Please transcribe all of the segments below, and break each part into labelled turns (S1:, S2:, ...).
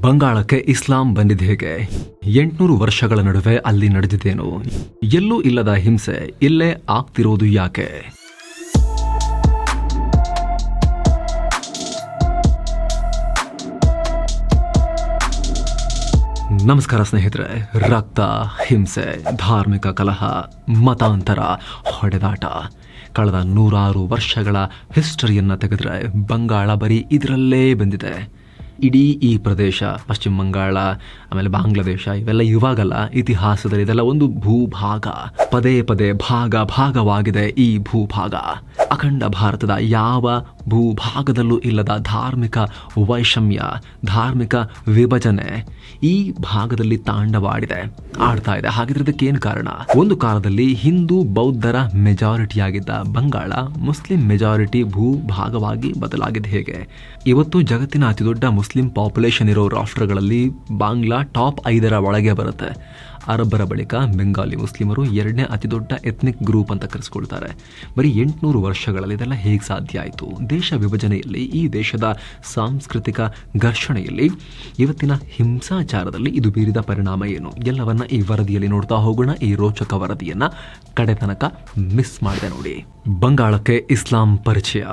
S1: ಬಂಗಾಳಕ್ಕೆ ಇಸ್ಲಾಂ ಬಂದಿದೆ ಹೇಗೆ? ಎಂಟುನೂರು ವರ್ಷಗಳ ನಡುವೆ ಅಲ್ಲಿ ನಡೆದಿದ್ದೇನು? ಎಲ್ಲೂ ಇಲ್ಲದ ಹಿಂಸೆ, ಇಲ್ಲೇ ಆಗ್ತಿರೋದು ಯಾಕೆ? ನಮಸ್ಕಾರ ಸ್ನೇಹಿತರೆ, ರಕ್ತ, ಹಿಂಸೆ, ಧಾರ್ಮಿಕ ಕಲಹ, ಮತಾಂತರ, ಹೊಡೆದಾಟ. ಕಳೆದ ನೂರಾರು ವರ್ಷಗಳ ಹಿಸ್ಟರಿಯನ್ನು ತೆಗೆದ್ರೆ ಬಂಗಾಳ ಬರೀ ಇದರಲ್ಲೇ ಬಂದಿದೆ. ಇಡೀ ಈ ಪ್ರದೇಶ, ಪಶ್ಚಿಮ ಬಂಗಾಳ, ಆಮೇಲೆ ಬಾಂಗ್ಲಾದೇಶ, ಇವೆಲ್ಲ ಇವಾಗಲ್ಲ, ಇತಿಹಾಸದಲ್ಲಿ ಇದೆಲ್ಲ ಒಂದು ಭೂಭಾಗ. ಪದೇ ಪದೇ ಭಾಗ ಭಾಗವಾಗಿದೆ ಈ ಭೂಭಾಗ. ಅಖಂಡ ಭಾರತದ ಯಾವ ಭೂಭಾಗದಲ್ಲೂ ಇಲ್ಲದ ಧಾರ್ಮಿಕ ವೈಷಮ್ಯ, ಧಾರ್ಮಿಕ ವಿಭಜನೆ ಈ ಭಾಗದಲ್ಲಿ ತಾಂಡವಾಡಿದೆ, ಆಡ್ತಾ ಇದೆ. ಹಾಗಿದ್ರೆ ಇದಕ್ಕೇನು ಕಾರಣ? ಒಂದು ಕಾಲದಲ್ಲಿ ಹಿಂದೂ ಬೌದ್ಧರ ಮೆಜಾರಿಟಿಯಾಗಿದ್ದ ಬಂಗಾಳ ಮುಸ್ಲಿಂ ಮೆಜಾರಿಟಿ ಭೂಭಾಗವಾಗಿ ಬದಲಾಗಿದೆ ಹೇಗೆ? ಇವತ್ತು ಜಗತ್ತಿನ ಅತಿದೊಡ್ಡ ಮುಸ್ಲಿಂ ಪಾಪ್ಯುಲೇಷನ್ ಇರೋ ರಾಷ್ಟ್ರಗಳಲ್ಲಿ ಬಾಂಗ್ಲಾ ಟಾಪ್ ಐದರ ಒಳಗೆ ಬರುತ್ತೆ. ಅರಬ್ಬರ ಬಳಿಕ ಬೆಂಗಾಲಿ ಮುಸ್ಲಿಮರು ಎರಡನೇ ಅತಿದೊಡ್ಡ ಎಥ್ನಿಕ್ ಗ್ರೂಪ್ ಅಂತ ಕರೆಸ್ಕೊಳ್ತಾರೆ. ಬರೀ ಎಂಟುನೂರು ವರ್ಷಗಳಲ್ಲಿ ಇದೆಲ್ಲ ಹೇಗೆ ಸಾಧ್ಯ ಆಯಿತು? ದೇಶ ವಿಭಜನೆಯಲ್ಲಿ, ಈ ದೇಶದ ಸಾಂಸ್ಕೃತಿಕ ಘರ್ಷಣೆಯಲ್ಲಿ ಇವತ್ತಿನ ಹಿಂಸಾಚಾರದಲ್ಲಿ ಇದು ಬೀರಿದ ಪರಿಣಾಮ ಏನು? ಎಲ್ಲವನ್ನ ಈ ವರದಿಯಲ್ಲಿ ನೋಡ್ತಾ ಹೋಗೋಣ. ಈ ರೋಚಕ ವರದಿಯನ್ನು ಕಡೆ ತನಕ ಮಿಸ್ ಮಾಡಿದೆ ನೋಡಿ. ಬಂಗಾಳಕ್ಕೆ ಇಸ್ಲಾಂ ಪರಿಚಯ.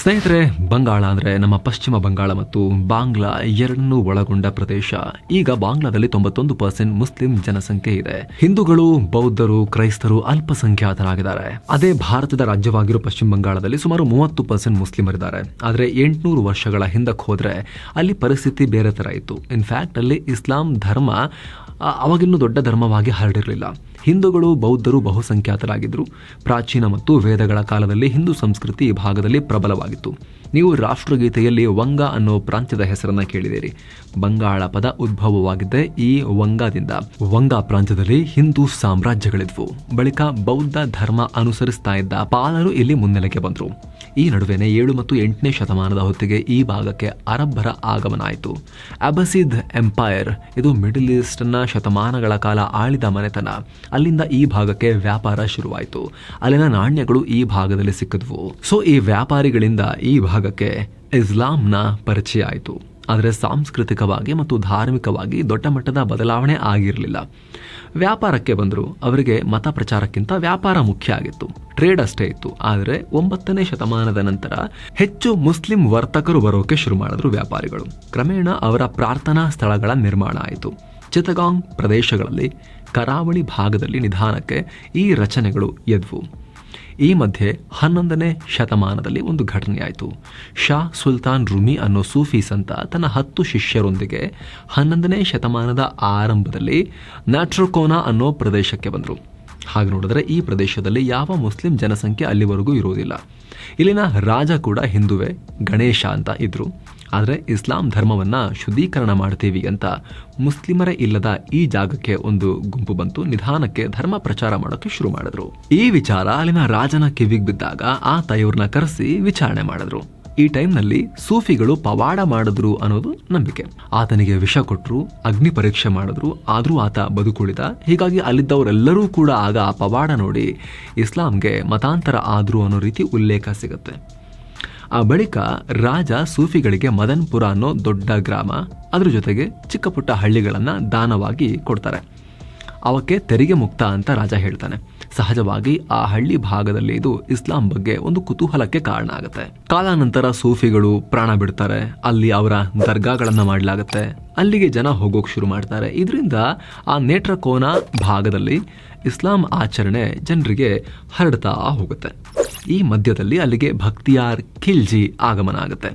S1: ಸ್ನೇಹಿತರೆ, ಬಂಗಾಳ ಅಂದರೆ ನಮ್ಮ ಪಶ್ಚಿಮ ಬಂಗಾಳ ಮತ್ತು ಬಾಂಗ್ಲಾ ಎರಡನ್ನೂ ಒಳಗೊಂಡ ಪ್ರದೇಶ. ಈಗ ಬಾಂಗ್ಲಾದಲ್ಲಿ ತೊಂಬತ್ತೊಂದು ಪರ್ಸೆಂಟ್ ಮುಸ್ಲಿಂ ಜನಸಂಖ್ಯೆ ಇದೆ. ಹಿಂದೂಗಳು, ಬೌದ್ಧರು, ಕ್ರೈಸ್ತರು ಅಲ್ಪಸಂಖ್ಯಾತರಾಗಿದ್ದಾರೆ. ಅದೇ ಭಾರತದ ರಾಜ್ಯವಾಗಿರೋ ಪಶ್ಚಿಮ ಬಂಗಾಳದಲ್ಲಿ ಸುಮಾರು ಮೂವತ್ತು ಪರ್ಸೆಂಟ್ ಮುಸ್ಲಿಮರಿದ್ದಾರೆ. ಆದರೆ ಎಂಟುನೂರು ವರ್ಷಗಳ ಹಿಂದಕ್ಕೆ ಹೋದರೆ ಅಲ್ಲಿ ಪರಿಸ್ಥಿತಿ ಬೇರೆ ತರ ಇತ್ತು. ಇನ್ಫ್ಯಾಕ್ಟ್ ಅಲ್ಲಿ ಇಸ್ಲಾಂ ಧರ್ಮ ಅವಾಗಿನ್ನೂ ದೊಡ್ಡ ಧರ್ಮವಾಗಿ ಹರಡಿರಲಿಲ್ಲ. ಹಿಂದೂಗಳು, ಬೌದ್ಧರು ಬಹುಸಂಖ್ಯಾತರಾಗಿದ್ದರು ಪ್ರಾಚೀನ ಮತ್ತು ವೇದಗಳ ಕಾಲದಲ್ಲಿ ಹಿಂದೂ ಸಂಸ್ಕೃತಿ ಈ ಭಾಗದಲ್ಲಿ ಪ್ರಬಲವಾಗಿತ್ತು ನೀವು ರಾಷ್ಟ್ರಗೀತೆಯಲ್ಲಿ ವಂಗ ಅನ್ನೋ ಪ್ರಾಂತ್ಯದ ಹೆಸರನ್ನ ಕೇಳಿದಿರಿ ಬಂಗಾಳ ಪದ ಉದ್ಭವವಾಗಿದ್ದೆ ಈ ವಂಗದಿಂದ. ವಂಗ ಪ್ರಾಂತ್ಯದಲ್ಲಿ ಹಿಂದೂ ಸಾಮ್ರಾಜ್ಯಗಳಿದ್ವು. ಬಳಿಕ ಬೌದ್ಧ ಧರ್ಮ ಅನುಸರಿಸ್ತಾ ಇದ್ದ ಪಾಲರು ಇಲ್ಲಿ ಮುನ್ನೆಲೆಗೆ ಬಂದರು. ಈ ನಡುವೆನೆ ಏಳು ಮತ್ತು ಎಂಟನೇ ಶತಮಾನದ ಹೊತ್ತಿಗೆ ಈ ಭಾಗಕ್ಕೆ ಅರಬ್ಬರ ಆಗಮನ ಆಯಿತು. ಅಬಸಿದ್ ಎಂಪೈರ್, ಇದು ಮಿಡಲ್ ಈಸ್ಟ್ನ ಶತಮಾನಗಳ ಕಾಲ ಆಳಿದ ಮನೆತನ. ಅಲ್ಲಿಂದ ಈ ಭಾಗಕ್ಕೆ ವ್ಯಾಪಾರ ಶುರುವಾಯಿತು. ಅಲ್ಲಿನ ನಾಣ್ಯಗಳು ಈ ಭಾಗದಲ್ಲಿ ಸಿಕ್ಕಿದ್ವು. ಸೊ, ಈ ವ್ಯಾಪಾರಿಗಳಿಂದ ಈ ಭಾಗಕ್ಕೆ ಇಸ್ಲಾಂನ ಪರಿಚಯ ಆಯಿತು ಆದರೆ ಸಾಂಸ್ಕೃತಿಕವಾಗಿ ಮತ್ತು ಧಾರ್ಮಿಕವಾಗಿ ದೊಡ್ಡ ಮಟ್ಟದ ಬದಲಾವಣೆ ಆಗಿರಲಿಲ್ಲ. ವ್ಯಾಪಾರಕ್ಕೆ ಬಂದರು. ಅವರಿಗೆ ಮತ ಪ್ರಚಾರಕ್ಕಿಂತ ವ್ಯಾಪಾರ ಮುಖ್ಯ ಆಗಿತ್ತು. ಟ್ರೇಡ್ ಅಷ್ಟೇ ಇತ್ತು. ಆದರೆ ಒಂಬತ್ತನೇ ಶತಮಾನದ ನಂತರ ಹೆಚ್ಚು ಮುಸ್ಲಿಂ ವರ್ತಕರು ಬರೋಕೆ ಶುರು ಮಾಡಿದ್ರು ವ್ಯಾಪಾರಿಗಳು. ಕ್ರಮೇಣ ಅವರ ಪ್ರಾರ್ಥನಾ ಸ್ಥಳಗಳ ನಿರ್ಮಾಣ ಆಯಿತು. ಚಿತ್ತಗಾಂಗ್ ಪ್ರದೇಶಗಳಲ್ಲಿ ಕರಾವಳಿ ಭಾಗದಲ್ಲಿ ನಿಧಾನಕ್ಕೆ ಈ ರಚನೆಗಳು ಎದ್ವು. ಈ ಮಧ್ಯೆ ಹನ್ನೊಂದನೇ ಶತಮಾನದಲ್ಲಿ ಒಂದು ಘಟನೆಯಾಯಿತು ಶಾ ಸುಲ್ತಾನ್ ರುಮಿ ಅನ್ನೋ ಸೂಫಿ ಸಂತ ತನ್ನ ಹತ್ತು ಶಿಷ್ಯರೊಂದಿಗೆ ಹನ್ನೊಂದನೇ ಶತಮಾನದ ಆರಂಭದಲ್ಲಿ ನ್ಯಾಟ್ರೋಕೋನಾ ಅನ್ನೋ ಪ್ರದೇಶಕ್ಕೆ ಬಂದರು. ಹಾಗೆ ನೋಡಿದ್ರೆ ಈ ಪ್ರದೇಶದಲ್ಲಿ ಯಾವ ಮುಸ್ಲಿಂ ಜನಸಂಖ್ಯೆ ಅಲ್ಲಿವರೆಗೂ ಇರುವುದಿಲ್ಲ. ಇಲ್ಲಿನ ರಾಜ ಕೂಡ ಹಿಂದುವೆ ಗಣೇಶ ಅಂತ ಇದ್ರು. ಆದರೆ ಇಸ್ಲಾಂ ಧರ್ಮವನ್ನ ಶುದ್ಧೀಕರಣ ಮಾಡ್ತೀವಿ ಅಂತ ಮುಸ್ಲಿಮರ ಇಲ್ಲದ ಈ ಜಾಗಕ್ಕೆ ಒಂದು ಗುಂಪು ಬಂತು. ನಿಧಾನಕ್ಕೆ ಧರ್ಮ ಪ್ರಚಾರ ಮಾಡೋಕೆ ಶುರು ಮಾಡಿದ್ರು. ಈ ವಿಚಾರ ಅಲ್ಲಿನ ರಾಜನ ಕಿವಿಗೆ ಬಿದ್ದಾಗ ಆ ಇವ್ರನ್ನ ಕರೆಸಿ ವಿಚಾರಣೆ ಮಾಡಿದ್ರು. ಈ ಟೈಮ್ನಲ್ಲಿ ಸೂಫಿಗಳು ಪವಾಡ ಮಾಡಿದ್ರು ಅನ್ನೋದು ನಂಬಿಕೆ. ಆತನಿಗೆ ವಿಷ ಕೊಟ್ಟರು ಅಗ್ನಿ ಪರೀಕ್ಷೆ ಮಾಡಿದ್ರು, ಆದರೂ ಆತ ಬದುಕುಳಿದ. ಹೀಗಾಗಿ ಅಲ್ಲಿದ್ದವರೆಲ್ಲರೂ ಕೂಡ ಆಗ ಆ ಪವಾಡ ನೋಡಿ ಇಸ್ಲಾಂಗೆ ಮತಾಂತರ ಆದ್ರು ಅನ್ನೋ ರೀತಿ ಉಲ್ಲೇಖ ಸಿಗುತ್ತೆ. ಆ ಬಳಿಕ ರಾಜ ಸೂಫಿಗಳಿಗೆ ಮದನ್ಪುರ ಅನ್ನೋ ದೊಡ್ಡ ಗ್ರಾಮ. ಅದರ ಜೊತೆಗೆ ಚಿಕ್ಕ ಪುಟ್ಟ ಹಳ್ಳಿಗಳನ್ನು ದಾನವಾಗಿ ಕೊಡ್ತಾರೆ. ಅವಕ್ಕೆ ತೆರಿಗೆ ಮುಕ್ತ ಅಂತ ರಾಜ ಹೇಳ್ತಾನೆ. ಸಹಜವಾಗಿ ಆ ಹಳ್ಳಿ ಭಾಗದಲ್ಲಿ ಇದು ಇಸ್ಲಾಂ ಬಗ್ಗೆ ಒಂದು ಕುತೂಹಲಕ್ಕೆ ಕಾರಣ ಆಗುತ್ತೆ. ಕಾಲಾನಂತರ ಸೂಫಿಗಳು ಪ್ರಾಣ ಬಿಡ್ತಾರೆ. ಅಲ್ಲಿ ಅವರ ದರ್ಗಾಗಳನ್ನ ಮಾಡಲಾಗುತ್ತೆ. ಅಲ್ಲಿಗೆ ಜನ ಹೋಗೋಕೆ ಶುರು ಮಾಡ್ತಾರೆ. ಇದರಿಂದ ಆ ನೇಟ್ರಕೋನ ಭಾಗದಲ್ಲಿ ಇಸ್ಲಾಂ ಆಚರಣೆ ಜನರಿಗೆ ಹರಡ್ತಾ ಹೋಗುತ್ತೆ. ಈ ಮಧ್ಯದಲ್ಲಿ ಅಲ್ಲಿಗೆ ಭಕ್ತಿಯಾರ್ ಖಿಲ್ಜಿ ಆಗಮನ ಆಗುತ್ತೆ.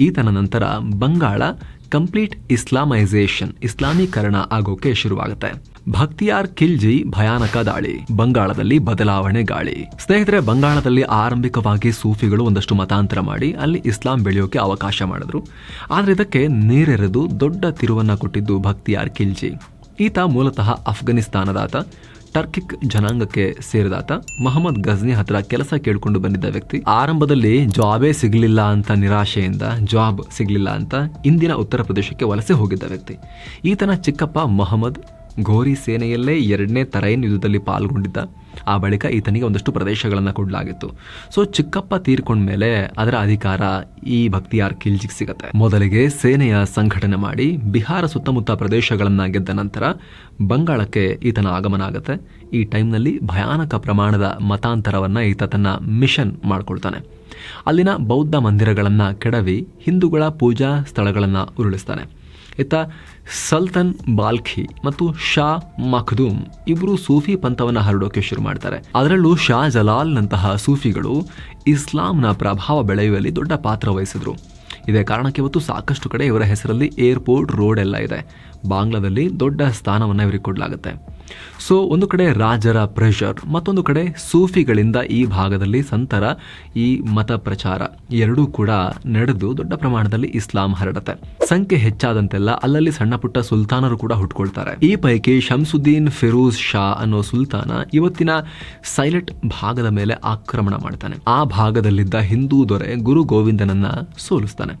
S1: ಈತನ ನಂತರ ಬಂಗಾಳ ಕಂಪ್ಲೀಟ್ ಇಸ್ಲಾಮೈಸೇಷನ್, ಇಸ್ಲಾಮೀಕರಣ ಆಗೋಕೆ ಶುರುವಾಗುತ್ತೆ. ಭಕ್ತಿಯಾರ್ ಖಿಲ್ಜಿ ಭಯಾನಕ ದಾಳಿ, ಬಂಗಾಳದಲ್ಲಿ ಬದಲಾವಣೆ ಗಾಳಿ. ಸ್ನೇಹಿತರೆ, ಬಂಗಾಳದಲ್ಲಿ ಆರಂಭಿಕವಾಗಿ ಸೂಫಿಗಳು ಒಂದಷ್ಟು ಮತಾಂತರ ಮಾಡಿ ಅಲ್ಲಿ ಇಸ್ಲಾಂ ಬೆಳೆಯೋಕೆ ಅವಕಾಶ ಮಾಡಿದ್ರು. ಆದರೆ ಇದಕ್ಕೆ ನೀರೆರೆದು ದೊಡ್ಡ ತಿರುವನ್ನ ಕೊಟ್ಟಿದ್ದು ಭಕ್ತಿಯಾರ್ ಖಿಲ್ಜಿ. ಈತ ಮೂಲತಃ ಅಫ್ಘಾನಿಸ್ತಾನದಾತ. ಟರ್ಕಿಕ್ ಜನಾಂಗಕ್ಕೆ ಸೇರಿದಾತ ಮಹಮ್ಮದ್ ಗಜ್ನಿ ಹತ್ರ ಕೆಲಸ ಕೇಳಿಕೊಂಡು ಬಂದಿದ್ದ ವ್ಯಕ್ತಿ, ಆರಂಭದಲ್ಲಿ ಜಾಬೇ ಸಿಗಲಿಲ್ಲ ಅಂತ ನಿರಾಶೆಯಿಂದ ಜಾಬ್ ಸಿಗಲಿಲ್ಲ ಅಂತ ಇಂದಿನ ಉತ್ತರ ಪ್ರದೇಶಕ್ಕೆ ವಲಸೆ ಹೋಗಿದ್ದ ವ್ಯಕ್ತಿ. ಈತನ ಚಿಕ್ಕಪ್ಪ ಮೊಹಮ್ಮದ್ ಘೋರಿ ಸೇನೆಯಲ್ಲೇ ಎರಡನೇ ತರೈನ್ ಯುದ್ಧದಲ್ಲಿ ಪಾಲ್ಗೊಂಡಿದ್ದ. ಆ ಬಳಿಕ ಈತನಿಗೆ ಒಂದಷ್ಟು ಪ್ರದೇಶಗಳನ್ನು ಕೊಡಲಾಗಿತ್ತು. ಸೊ ಚಿಕ್ಕಪ್ಪ ತೀರ್ಕೊಂಡ ಮೇಲೆ ಅದರ ಅಧಿಕಾರ ಈ ಭಕ್ತಿಯಾರ್ ಖಿಲ್ಜಿಗೆ ಸಿಗತ್ತೆ. ಮೊದಲಿಗೆ ಸೇನೆಯ ಸಂಘಟನೆ ಮಾಡಿ ಬಿಹಾರ ಸುತ್ತಮುತ್ತ ಪ್ರದೇಶಗಳನ್ನು ಗೆದ್ದ ನಂತರ ಬಂಗಾಳಕ್ಕೆ ಈತನ ಆಗಮನ ಆಗುತ್ತೆ. ಈ ಟೈಮ್ನಲ್ಲಿ ಭಯಾನಕ ಪ್ರಮಾಣದ ಮತಾಂತರವನ್ನು ಈತ ತನ್ನ ಮಿಷನ್ ಮಾಡಿಕೊಳ್ತಾನೆ. ಅಲ್ಲಿನ ಬೌದ್ಧ ಮಂದಿರಗಳನ್ನು ಕೆಡವಿ ಹಿಂದೂಗಳ ಪೂಜಾ ಸ್ಥಳಗಳನ್ನು ಉರುಳಿಸ್ತಾನೆ. ಇತ್ತ ಸಲ್ತನ್ ಬಾಲ್ಖಿ ಮತ್ತು ಶಾ ಮಖದೂಮ್ ಇಬ್ಬರು ಸೂಫಿ ಪಂಥವನ್ನು ಹರಡೋಕೆ ಶುರು ಮಾಡ್ತಾರೆ. ಅದರಲ್ಲೂ ಶಾ ಜಲಾಲ್ನಂತಹ ಸೂಫಿಗಳು ಇಸ್ಲಾಂನ ಪ್ರಭಾವ ಬೆಳೆಯುವಲ್ಲಿ ದೊಡ್ಡ ಪಾತ್ರ ವಹಿಸಿದ್ರು. ಇದೇ ಕಾರಣಕ್ಕೆ ಇವತ್ತು ಸಾಕಷ್ಟು ಕಡೆ ಇವರ ಹೆಸರಲ್ಲಿ ಏರ್ಪೋರ್ಟ್ ರೋಡ್ ಎಲ್ಲ ಇದೆ. ಬಾಂಗ್ಲಾದಲ್ಲಿ ದೊಡ್ಡ ಸ್ಥಾನವನ್ನು ಇವರಿಗೆ ಕೊಡಲಾಗುತ್ತೆ. ಸೊ ಒಂದು ಕಡೆ ರಾಜರ ಪ್ರೆಷರ್ ಮತ್ತೊಂದು ಕಡೆ ಸೂಫಿಗಳಿಂದ ಈ ಭಾಗದಲ್ಲಿ ಸಂತರ ಈ ಮತ ಪ್ರಚಾರ. ಎರಡೂ ಕೂಡ ನಡೆದು ದೊಡ್ಡ ಪ್ರಮಾಣದಲ್ಲಿ ಇಸ್ಲಾಂ ಹರಡುತ್ತೆ. ಸಂಖ್ಯೆ ಹೆಚ್ಚಾದಂತೆಲ್ಲ ಅಲ್ಲಲ್ಲಿ ಸಣ್ಣ ಪುಟ್ಟ ಸುಲ್ತಾನರು ಕೂಡ ಹುಟ್ಕೊಳ್ತಾರೆ. ಈ ಪೈಕಿ ಶಂಸುದ್ದೀನ್ ಫಿರೋಜ್ ಶಾ ಅನ್ನೋ ಸುಲ್ತಾನ ಇವತ್ತಿನ ಸೈಲೆಟ್ ಭಾಗದ ಮೇಲೆ ಆಕ್ರಮಣ ಮಾಡ್ತಾನೆ. ಆ ಭಾಗದಲ್ಲಿದ್ದ ಹಿಂದೂ ದೊರೆ ಗುರು ಗೋವಿಂದನನ್ನ ಸೋಲಿಸ್ತಾನೆ.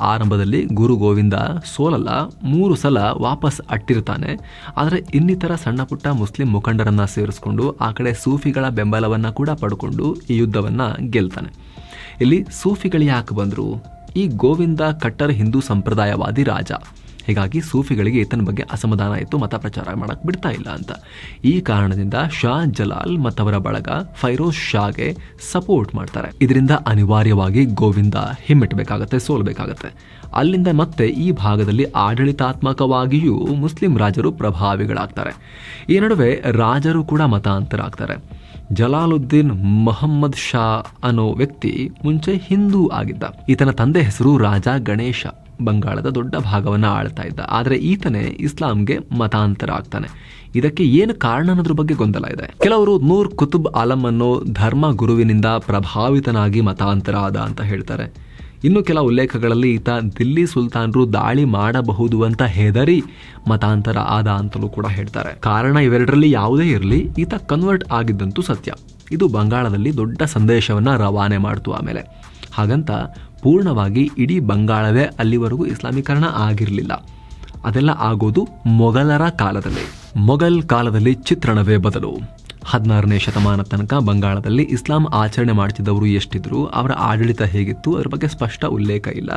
S1: ಆರಂಭದಲ್ಲಿ ಗುರು ಗೋವಿಂದ ಸೋಲಲ್ಲ, ಮೂರು ಸಲ ವಾಪಸ್ ಅಟ್ಟಿರ್ತಾನೆ ಆದರೆ ಇನ್ನಿತರ ಸಣ್ಣ ಪುಟ್ಟ ಮುಸ್ಲಿಂ ಮುಖಂಡರನ್ನು ಸೇರಿಸ್ಕೊಂಡು ಆ ಕಡೆ ಸೂಫಿಗಳ ಬೆಂಬಲವನ್ನು ಕೂಡ ಪಡ್ಕೊಂಡು ಈ ಯುದ್ಧವನ್ನು ಗೆಲ್ತಾನೆ. ಇಲ್ಲಿ ಸೂಫಿಗಳು ಯಾಕೆ ಬಂದರು? ಈ ಗೋವಿಂದ ಕಟ್ಟರ್ ಹಿಂದೂ ಸಂಪ್ರದಾಯವಾದಿ ರಾಜ. ಹೀಗಾಗಿ ಸೂಫಿಗಳಿಗೆ ಈತನ ಬಗ್ಗೆ ಅಸಮಾಧಾನ ಇತ್ತು, ಮತ ಪ್ರಚಾರ ಮಾಡಕ್ಕೆ ಬಿಡ್ತಾ ಇಲ್ಲ ಅಂತ. ಈ ಕಾರಣದಿಂದ ಶಾ ಜಲಾಲ್ ಮತ್ತವರ ಬಳಗ ಫೈರೋಜ್ ಶಾಗೆ ಸಪೋರ್ಟ್ ಮಾಡ್ತಾರೆ. ಇದರಿಂದ ಅನಿವಾರ್ಯವಾಗಿ ಗೋವಿಂದ ಹಿಮ್ಮೆಟ್ಟಬೇಕಾಗತ್ತೆ, ಸೋಲ್ಬೇಕಾಗತ್ತೆ. ಅಲ್ಲಿಂದ ಮತ್ತೆ ಈ ಭಾಗದಲ್ಲಿ ಆಡಳಿತಾತ್ಮಕವಾಗಿಯೂ ಮುಸ್ಲಿಂ ರಾಜರು ಪ್ರಭಾವಿಗಳಾಗ್ತಾರೆ. ಈ ನಡುವೆ ರಾಜರು ಕೂಡ ಮತಾಂತರಾಗ್ತಾರೆ. ಜಲಾಲುದ್ದೀನ್ ಮೊಹಮ್ಮದ್ ಶಾ ಅನ್ನೋ ವ್ಯಕ್ತಿ ಮುಂಚೆ ಹಿಂದೂ ಆಗಿದ್ದ. ಈತನ ತಂದೆ ಹೆಸರು ರಾಜ ಗಣೇಶ. ಬಂಗಾಳದ ದೊಡ್ಡ ಭಾಗವನ್ನು ಆಳ್ತಾ ಇದ್ದ. ಆದರೆ ಈತನೇ ಇಸ್ಲಾಂಗೆ ಮತಾಂತರ ಆಗ್ತಾನೆ. ಇದಕ್ಕೆ ಏನು ಕಾರಣ ಅನ್ನೋದ್ರ ಬಗ್ಗೆ ಗೊಂದಲ ಇದೆ. ಕೆಲವರು ನೂರ್ ಕುತುಬ್ ಆಲಂ ಅನ್ನೋ ಧರ್ಮ ಗುರುವಿನಿಂದ ಪ್ರಭಾವಿತನಾಗಿ ಮತಾಂತರ ಆದ ಅಂತ ಹೇಳ್ತಾರೆ. ಇನ್ನು ಕೆಲ ಉಲ್ಲೇಖಗಳಲ್ಲಿ ಈತ ದಿಲ್ಲಿ ಸುಲ್ತಾನರು ದಾಳಿ ಮಾಡಬಹುದು ಅಂತ ಹೆದರಿ ಮತಾಂತರ ಆದ ಅಂತಲೂ ಕೂಡ ಹೇಳ್ತಾರೆ. ಕಾರಣ ಇವೆರಡರಲ್ಲಿ ಯಾವುದೇ ಇರಲಿ, ಈತ ಕನ್ವರ್ಟ್ ಆಗಿದ್ದಂತೂ ಸತ್ಯ. ಇದು ಬಂಗಾಳದಲ್ಲಿ ದೊಡ್ಡ ಸಂದೇಶವನ್ನು ರವಾನೆ ಮಾಡ್ತು ಆಮೇಲೆ. ಹಾಗಂತ ಪೂರ್ಣವಾಗಿ ಇಡೀ ಬಂಗಾಳವೇ ಅಲ್ಲಿವರೆಗೂ ಇಸ್ಲಾಮೀಕರಣ ಆಗಿರಲಿಲ್ಲ. ಅದೆಲ್ಲ ಆಗೋದು ಮೊಘಲರ ಕಾಲದಲ್ಲಿ. ಮೊಘಲ್ ಕಾಲದಲ್ಲಿ ಚಿತ್ರಣವೇ ಬದಲು. ಹದಿನಾರನೇ ಶತಮಾನ ತನಕ ಬಂಗಾಳದಲ್ಲಿ ಇಸ್ಲಾಂ ಆಚರಣೆ ಮಾಡ್ತಿದ್ದವರು ಎಷ್ಟಿದ್ರು, ಅವರ ಆಡಳಿತ ಹೇಗಿತ್ತು, ಅದರ ಬಗ್ಗೆ ಸ್ಪಷ್ಟ ಉಲ್ಲೇಖ ಇಲ್ಲ.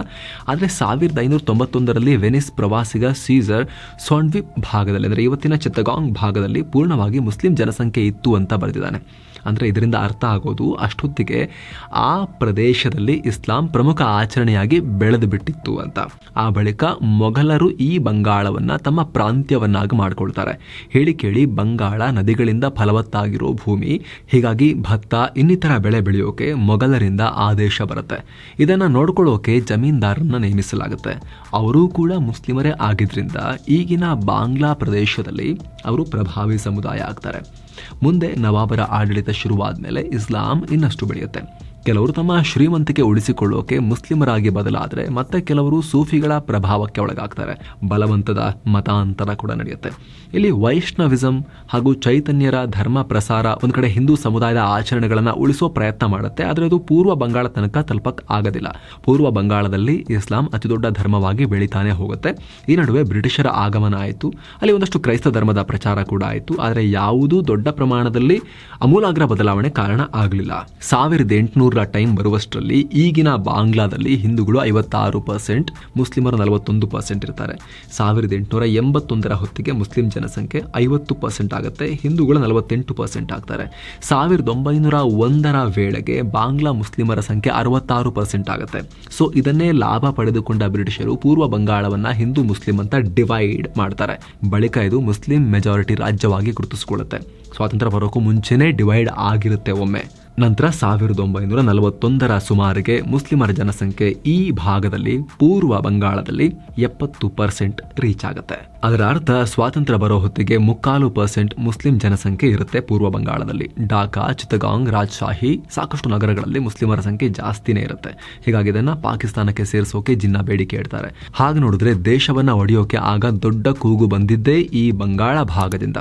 S1: ಆದರೆ ಸಾವಿರದ ಐನೂರ ತೊಂಬತ್ತೊಂದರಲ್ಲಿ ವೆನಿಸ್ ಪ್ರವಾಸಿಗ ಸೀಸರ್ ಸೊಂಡ್ವಿಪ್ ಭಾಗದಲ್ಲಿ, ಅಂದರೆ ಇವತ್ತಿನ ಚಿತ್ತಗಾಂಗ್ ಭಾಗದಲ್ಲಿ ಪೂರ್ಣವಾಗಿ ಮುಸ್ಲಿಂ ಜನಸಂಖ್ಯೆ ಇತ್ತು ಅಂತ ಬರೆದಿದ್ದಾನೆ. ಅಂದರೆ ಇದರಿಂದ ಅರ್ಥ ಆಗೋದು ಅಷ್ಟೊತ್ತಿಗೆ ಆ ಪ್ರದೇಶದಲ್ಲಿ ಇಸ್ಲಾಂ ಪ್ರಮುಖ ಆಚರಣೆಯಾಗಿ ಬೆಳೆದು ಬಿಟ್ಟಿತ್ತು ಅಂತ. ಆ ಬಳಿಕ ಮೊಘಲರು ಈ ಬಂಗಾಳವನ್ನ ತಮ್ಮ ಪ್ರಾಂತ್ಯವನ್ನಾಗಿ ಮಾಡ್ಕೊಳ್ತಾರೆ. ಹೇಳಿ ಕೇಳಿ ಬಂಗಾಳ ನದಿಗಳಿಂದ ಫಲವತ್ತಾಗಿರೋ ಭೂಮಿ, ಹೀಗಾಗಿ ಭತ್ತ, ಇನ್ನಿತರ ಬೆಳೆ ಬೆಳೆಯೋಕೆ ಮೊಘಲರಿಂದ ಆದೇಶ ಬರುತ್ತೆ. ಇದನ್ನ ನೋಡ್ಕೊಳ್ಳೋಕೆ ಜಮೀನ್ದಾರನ್ನ ನೇಮಿಸಲಾಗುತ್ತೆ. ಅವರೂ ಕೂಡ ಮುಸ್ಲಿಮರೇ ಆಗಿದ್ರಿಂದ ಈಗಿನ ಬಾಂಗ್ಲಾ ಪ್ರದೇಶದಲ್ಲಿ ಅವರು ಪ್ರಭಾವಿ ಸಮುದಾಯ ಆಗ್ತಾರೆ. ಮುಂದೆ ನವಾಬರ ಆಡಳಿತ ಶುರುವಾದ ಮೇಲೆ ಇಸ್ಲಾಂ ಇನ್ನಷ್ಟು ಬೆಳೆಯುತ್ತೆ. ಕೆಲವರು ತಮ್ಮ ಶ್ರೀಮಂತಿಕೆ ಉಳಿಸಿಕೊಳ್ಳೋಕೆ ಮುಸ್ಲಿಮರಾಗಿ ಬದಲಾದರೆ ಮತ್ತೆ ಕೆಲವರು ಸೂಫಿಗಳ ಪ್ರಭಾವಕ್ಕೆ ಒಳಗಾಗ್ತಾರೆ. ಬಲವಂತದ ಮತಾಂತರ ಕೂಡ ನಡೆಯುತ್ತೆ. ಇಲ್ಲಿ ವೈಷ್ಣವಿಸಂ ಹಾಗೂ ಚೈತನ್ಯರ ಧರ್ಮ ಪ್ರಸಾರ ಒಂದು ಕಡೆ ಹಿಂದೂ ಸಮುದಾಯದ ಆಚರಣೆಗಳನ್ನು ಉಳಿಸೋ ಪ್ರಯತ್ನ ಮಾಡುತ್ತೆ. ಆದರೆ ಅದು ಪೂರ್ವ ಬಂಗಾಳ ತನಕ ತಲುಪಕ್ ಆಗೋದಿಲ್ಲ. ಪೂರ್ವ ಬಂಗಾಳದಲ್ಲಿ ಇಸ್ಲಾಂ ಅತಿದೊಡ್ಡ ಧರ್ಮವಾಗಿ ಬೆಳಿತಾನೆ ಹೋಗುತ್ತೆ. ಈ ನಡುವೆ ಬ್ರಿಟಿಷರ ಆಗಮನ ಆಯಿತು. ಅಲ್ಲಿ ಒಂದಷ್ಟು ಕ್ರೈಸ್ತ ಧರ್ಮದ ಪ್ರಚಾರ ಕೂಡ ಆಯಿತು. ಆದರೆ ಯಾವುದೂ ದೊಡ್ಡ ಪ್ರಮಾಣದಲ್ಲಿ ಅಮೂಲಾಗ್ರ ಬದಲಾವಣೆ ಕಾರಣ ಆಗಲಿಲ್ಲ. ಸಾವಿರದ ಎಂಟುನೂರ ಟೈಮ್ ಬರುವಷ್ಟರಲ್ಲಿ ಈಗಿನ ಬಾಂಗ್ಲಾದಲ್ಲಿ ಹಿಂದೂಗಳು ಐವತ್ತಾರು ಪರ್ಸೆಂಟ್, ಮುಸ್ಲಿಮರು ನಲವತ್ತೊಂದು ಪರ್ಸೆಂಟ್ ಇರ್ತಾರೆ. ಸಾವಿರದ ಎಂಟುನೂರ ಎಂಬತ್ತೊಂದರ ಹೊತ್ತಿಗೆ ಮುಸ್ಲಿಂ ಜನಸಂಖ್ಯೆ ಐವತ್ತು ಪರ್ಸೆಂಟ್ ಆಗುತ್ತೆ, ಹಿಂದೂಗಳು ನಲವತ್ತೆಂಟು ಪರ್ಸೆಂಟ್ ಆಗ್ತಾರೆ. ಸಾವಿರದ ಒಂಬೈನೂರ ಒಂದರ ವೇಳೆಗೆ ಬಾಂಗ್ಲಾ ಮುಸ್ಲಿಮರ ಸಂಖ್ಯೆ ಅರವತ್ತಾರು ಪರ್ಸೆಂಟ್ ಆಗುತ್ತೆ. ಸೊ, ಇದನ್ನೇ ಲಾಭ ಪಡೆದುಕೊಂಡ ಬ್ರಿಟಿಷರು ಪೂರ್ವ ಬಂಗಾಳವನ್ನು ಹಿಂದೂ ಮುಸ್ಲಿಂ ಅಂತ ಡಿವೈಡ್ ಮಾಡ್ತಾರೆ. ಬಳಿಕ ಇದು ಮುಸ್ಲಿಂ ಮೆಜಾರಿಟಿ ರಾಜ್ಯವಾಗಿ ಗುರುತಿಸಿಕೊಳ್ಳುತ್ತೆ. ಸ್ವಾತಂತ್ರ್ಯ ಬರೋಕ್ಕೂ ಮುಂಚೆನೇ ಡಿವೈಡ್ ಆಗಿರುತ್ತೆ ಒಮ್ಮೆ. ನಂತರ ಸಾವಿರದ ಒಂಬೈನೂರ ನಲವತ್ತೊಂದರ ಸುಮಾರಿಗೆ ಮುಸ್ಲಿಮರ ಜನಸಂಖ್ಯೆ ಈ ಭಾಗದಲ್ಲಿ ಪೂರ್ವ ಬಂಗಾಳದಲ್ಲಿ ಎಪ್ಪತ್ತು ಪರ್ಸೆಂಟ್ ರೀಚ್ ಆಗುತ್ತೆ. ಅದರ ಅರ್ಥ ಸ್ವಾತಂತ್ರ್ಯ ಬರೋ ಹೊತ್ತಿಗೆ ಮುಕ್ಕಾಲು ಪರ್ಸೆಂಟ್ ಮುಸ್ಲಿಂ ಜನಸಂಖ್ಯೆ ಇರುತ್ತೆ ಪೂರ್ವ ಬಂಗಾಳದಲ್ಲಿ. ಡಾಕಾ ಚಿತ್ತಗಾಂಗ್ ರಾಜ್ಶಾಹಿ ಸಾಕಷ್ಟು ನಗರಗಳಲ್ಲಿ ಮುಸ್ಲಿಮರ ಸಂಖ್ಯೆ ಜಾಸ್ತಿನೇ ಇರುತ್ತೆ. ಹೀಗಾಗಿ ಇದನ್ನ ಪಾಕಿಸ್ತಾನಕ್ಕೆ ಸೇರಿಸೋಕೆ ಜಿನ್ನ ಬೇಡಿಕೆ ಇಡ್ತಾರೆ. ಹಾಗೆ ನೋಡಿದ್ರೆ ದೇಶವನ್ನ ಒಡೆಯೋಕೆ ಆಗ ದೊಡ್ಡ ಕೂಗು ಬಂದಿದ್ದೇ ಈ ಬಂಗಾಳ ಭಾಗದಿಂದ.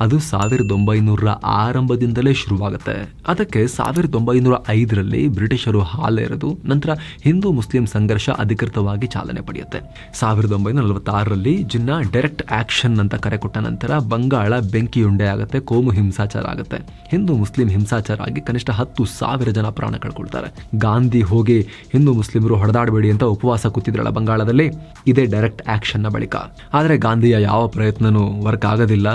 S1: ಅದು ಸಾವಿರದ ಒಂಬೈನೂರ ಆರಂಭದಿಂದಲೇ ಶುರುವಾಗುತ್ತೆ. ಅದಕ್ಕೆ ಸಾವಿರದ ಒಂಬೈನೂರ ಐದರಲ್ಲಿ ಬ್ರಿಟಿಷರು ಹಾಲೆರೆದು ನಂತರ ಹಿಂದೂ ಮುಸ್ಲಿಂ ಸಂಘರ್ಷ ಅಧಿಕೃತವಾಗಿ ಚಾಲನೆ ಪಡೆಯುತ್ತೆ. ಸಾವಿರದ ಒಂಬೈನೂರ ನಲವತ್ತಾರರಲ್ಲಿ ಜಿನ್ನಾ ಡೈರೆಕ್ಟ್ ಆಕ್ಷನ್ ಅಂತ ಕರೆ ಕೊಟ್ಟ ನಂತರ ಬಂಗಾಳ ಬೆಂಕಿಯುಂಡೆ ಆಗುತ್ತೆ, ಕೋಮು ಹಿಂಸಾಚಾರ ಆಗುತ್ತೆ. ಹಿಂದೂ ಮುಸ್ಲಿಂ ಹಿಂಸಾಚಾರ ಆಗಿ ಕನಿಷ್ಠ ಹತ್ತು ಸಾವಿರ ಜನ ಪ್ರಾಣ ಕಳ್ಕೊಳ್ತಾರೆ. ಗಾಂಧಿ ಹೋಗಿ, ಹಿಂದೂ ಮುಸ್ಲಿಮರು ಹೊಡೆದಾಡಬೇಡಿ ಅಂತ ಉಪವಾಸ ಕೂತಿದ್ರಲ್ಲ ಬಂಗಾಳದಲ್ಲಿ, ಇದೇ ಡೈರೆಕ್ಟ್ ಆಕ್ಷನ್ನ ಬಳಿಕ. ಆದರೆ ಗಾಂಧಿಯ ಯಾವ ಪ್ರಯತ್ನನೂ ವರ್ಕ್ ಆಗೋದಿಲ್ಲ,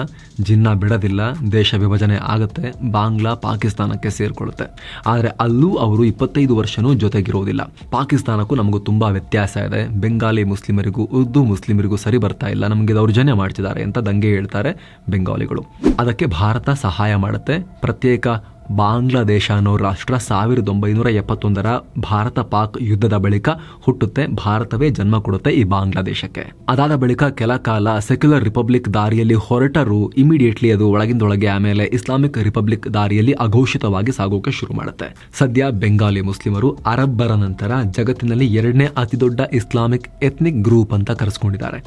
S1: ಜಿನ್ನ ಬಿಡೋದಿಲ್ಲ, ದೇಶ ವಿಭಜನೆ ಆಗುತ್ತೆ, ಬಾಂಗ್ಲಾ ಪಾಕಿಸ್ತಾನಕ್ಕೆ ಸೇರ್ಕೊಳ್ಳುತ್ತೆ ಆದರೆ ಅಲ್ಲೂ ಅವರು ಇಪ್ಪತ್ತೈದು ವರ್ಷನೂ ಜೊತೆಗಿರೋದಿಲ್ಲ ಪಾಕಿಸ್ತಾನಕ್ಕೂ ನಮಗೂ ತುಂಬಾ ವ್ಯತ್ಯಾಸ ಇದೆ. ಬೆಂಗಾಲಿ ಮುಸ್ಲಿಮರಿಗೂ, ಉರ್ದು ಮುಸ್ಲಿಮರಿಗೂ ಸರಿ ಬರ್ತಾ ಇಲ್ಲ. ನಮಗೆ ದೌರ್ಜನ್ಯ ಮಾಡ್ತಿದ್ದಾರೆ ಅಂತ ದಂಗೆ ಹೇಳ್ತಾರೆ ಬೆಂಗಾಲಿಗಳು. ಅದಕ್ಕೆ ಭಾರತ ಸಹಾಯ ಮಾಡುತ್ತೆ. ಪ್ರತ್ಯೇಕ ಬಾಂಗ್ಲಾದೇಶ ಅನ್ನೋ ರಾಷ್ಟ್ರ ಸಾವಿರದ ಒಂಬೈನೂರ ಎಪ್ಪತ್ತೊಂದರ ಭಾರತ ಪಾಕ್ ಯುದ್ಧದ ಬಳಿಕ ಹುಟ್ಟುತ್ತೆ, ಭಾರತವೇ ಜನ್ಮ ಕೊಡುತ್ತೆ ಈ ಬಾಂಗ್ಲಾದೇಶಕ್ಕೆ. ಅದಾದ ಬಳಿಕ ಕೆಲ ಕಾಲ ಸೆಕ್ಯುಲರ್ ರಿಪಬ್ಲಿಕ್ ದಾರಿಯಲ್ಲಿ ಹೊರಟರು ಇಮಿಡಿಯೇಟ್ಲಿ ಅದು ಒಳಗಿಂದೊಳಗೆ ಆಮೇಲೆ ಇಸ್ಲಾಮಿಕ್ ರಿಪಬ್ಲಿಕ್ ದಾರಿಯಲ್ಲಿ ಅಘೋಷಿತವಾಗಿ ಸಾಗೋಕೆ ಶುರು ಮಾಡುತ್ತೆ. ಸದ್ಯ ಬೆಂಗಾಲಿ ಮುಸ್ಲಿಮರು ಅರಬ್ಬರ ನಂತರ ಜಗತ್ತಿನಲ್ಲಿ ಎರಡನೇ ಅತಿದೊಡ್ಡ ಇಸ್ಲಾಮಿಕ್ ಎಥ್ನಿಕ್ ಗ್ರೂಪ್ ಅಂತ ಕರೆಸ್ಕೊಂಡಿದ್ದಾರೆ.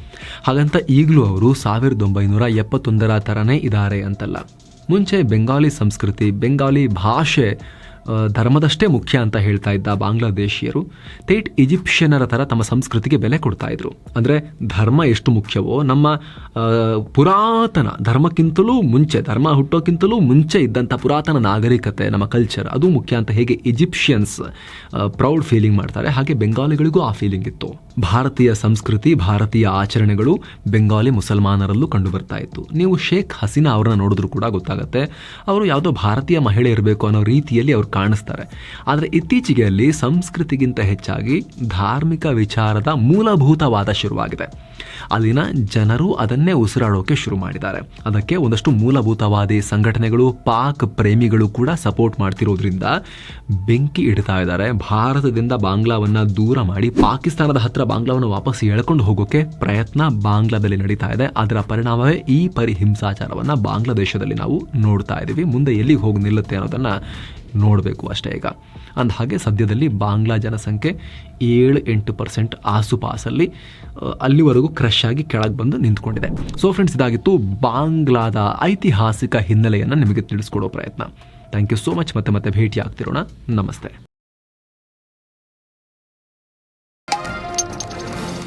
S1: ಹಾಗಂತ ಈಗಲೂ ಅವರು ಸಾವಿರದ ಒಂಬೈನೂರ ಎಪ್ಪತ್ತೊಂದರ ತರನೇ ಇದ್ದಾರೆ ಅಂತಲ್ಲ. ಮುಂಚೆ ಬೆಂಗಾಲಿ ಸಂಸ್ಕೃತಿ ಬೆಂಗಾಲಿ ಭಾಷೆ ಆ, ಧರ್ಮದಷ್ಟೇ ಮುಖ್ಯ ಅಂತ ಹೇಳ್ತಾ ಇದ್ದ ಬಾಂಗ್ಲಾದೇಶಿಯರು ತೇಟ್ ಈಜಿಪ್ಷಿಯನರ ಥರ ತಮ್ಮ ಸಂಸ್ಕೃತಿಗೆ ಬೆಲೆ ಕೊಡ್ತಾ ಇದ್ರು. ಅಂದರೆ ಧರ್ಮ ಎಷ್ಟು ಮುಖ್ಯವೋ, ನಮ್ಮ ಪುರಾತನ ಧರ್ಮಕ್ಕಿಂತಲೂ ಮುಂಚೆ, ಧರ್ಮ ಹುಟ್ಟೋಕ್ಕಿಂತಲೂ ಮುಂಚೆ ಇದ್ದಂಥ ಪುರಾತನ ನಾಗರಿಕತೆ, ನಮ್ಮ ಕಲ್ಚರ್ ಅದು ಮುಖ್ಯ ಅಂತ ಹೇಗೆ ಈಜಿಪ್ಷಿಯನ್ಸ್ ಪ್ರೌಡ್ ಫೀಲಿಂಗ್ ಮಾಡ್ತಾರೆ, ಹಾಗೆ ಬೆಂಗಾಲಿಗಳಿಗೂ ಆ ಫೀಲಿಂಗ್ ಇತ್ತು. ಭಾರತೀಯ ಸಂಸ್ಕೃತಿ, ಭಾರತೀಯ ಆಚರಣೆಗಳು ಬೆಂಗಾಲಿ ಮುಸಲ್ಮಾನರಲ್ಲೂ ಕಂಡು ಬರ್ತಾ ಇತ್ತು. ನೀವು ಶೇಖ್ ಹಸೀನಾ ಅವರನ್ನ ನೋಡಿದ್ರು ಕೂಡ ಗೊತ್ತಾಗುತ್ತೆ, ಅವರು ಯಾವುದೋ ಭಾರತೀಯ ಮಹಿಳೆ ಇರಬೇಕು ಅನ್ನೋ ರೀತಿಯಲ್ಲಿ ಅವ್ರು ಕಾಣಿಸ್ತಾರೆ. ಆದರೆ ಇತ್ತೀಚೆಗೆ ಅಲ್ಲಿ ಸಂಸ್ಕೃತಿಗಿಂತ ಹೆಚ್ಚಾಗಿ ಧಾರ್ಮಿಕ ವಿಚಾರದ ಮೂಲಭೂತವಾದ ಶುರುವಾಗಿದೆ. ಅಲ್ಲಿನ ಜನರು ಅದನ್ನೇ ಉಸಿರಾಡೋಕೆ ಶುರು ಮಾಡಿದ್ದಾರೆ. ಅದಕ್ಕೆ ಒಂದಷ್ಟು ಮೂಲಭೂತವಾದಿ ಸಂಘಟನೆಗಳು, ಪಾಕ್ ಪ್ರೇಮಿಗಳು ಕೂಡ ಸಪೋರ್ಟ್ ಮಾಡ್ತಿರೋದ್ರಿಂದ ಬೆಂಕಿ ಇಡ್ತಾ ಇದ್ದಾರೆ. ಭಾರತದಿಂದ ಬಾಂಗ್ಲಾವನ್ನ ದೂರ ಮಾಡಿ ಪಾಕಿಸ್ತಾನದ ಹತ್ರ ಬಾಂಗ್ಲಾವನ್ನು ವಾಪಸ್ ಎಳ್ಕೊಂಡು ಹೋಗೋಕೆ ಪ್ರಯತ್ನ ಬಾಂಗ್ಲಾದಲ್ಲಿ ನಡೀತಾ ಇದೆ. ಅದರ ಪರಿಣಾಮವೇ ಈ ಪರಿ ಹಿಂಸಾಚಾರವನ್ನು ಬಾಂಗ್ಲಾದೇಶದಲ್ಲಿ ನಾವು ನೋಡ್ತಾ ಇದ್ದೀವಿ ಮುಂದೆ ಎಲ್ಲಿಗೆ ಹೋಗಿ ನಿಲ್ಲುತ್ತೆ ಅನ್ನೋದನ್ನ ನೋಡಬೇಕು ಅಷ್ಟೇ ಈಗ. ಅಂದ ಹಾಗೆ ಸದ್ಯದಲ್ಲಿ ಬಾಂಗ್ಲಾ ಜನಸಂಖ್ಯೆ ಏಳು ಎಂಟು ಪರ್ಸೆಂಟ್ ಆಸುಪಾಸಲ್ಲಿ ಅಲ್ಲಿವರೆಗೂ ಕ್ರಶ್ ಆಗಿ ಕೆಳಗೆ ಬಂದು ನಿಂತ್ಕೊಂಡಿದೆ. ಸೊ ಫ್ರೆಂಡ್ಸ್ ಇದಾಗಿತ್ತು ಬಾಂಗ್ಲಾದ ಐತಿಹಾಸಿಕ ಹಿನ್ನೆಲೆಯನ್ನು ನಿಮಗೆ ತಿಳಿಸ್ಕೊಡೋ ಪ್ರಯತ್ನ. ಥ್ಯಾಂಕ್ ಯು ಸೋ ಮಚ್ ಮತ್ತೆ ಮತ್ತೆ ಭೇಟಿ ಆಗ್ತಿರೋಣ ನಮಸ್ತೆ.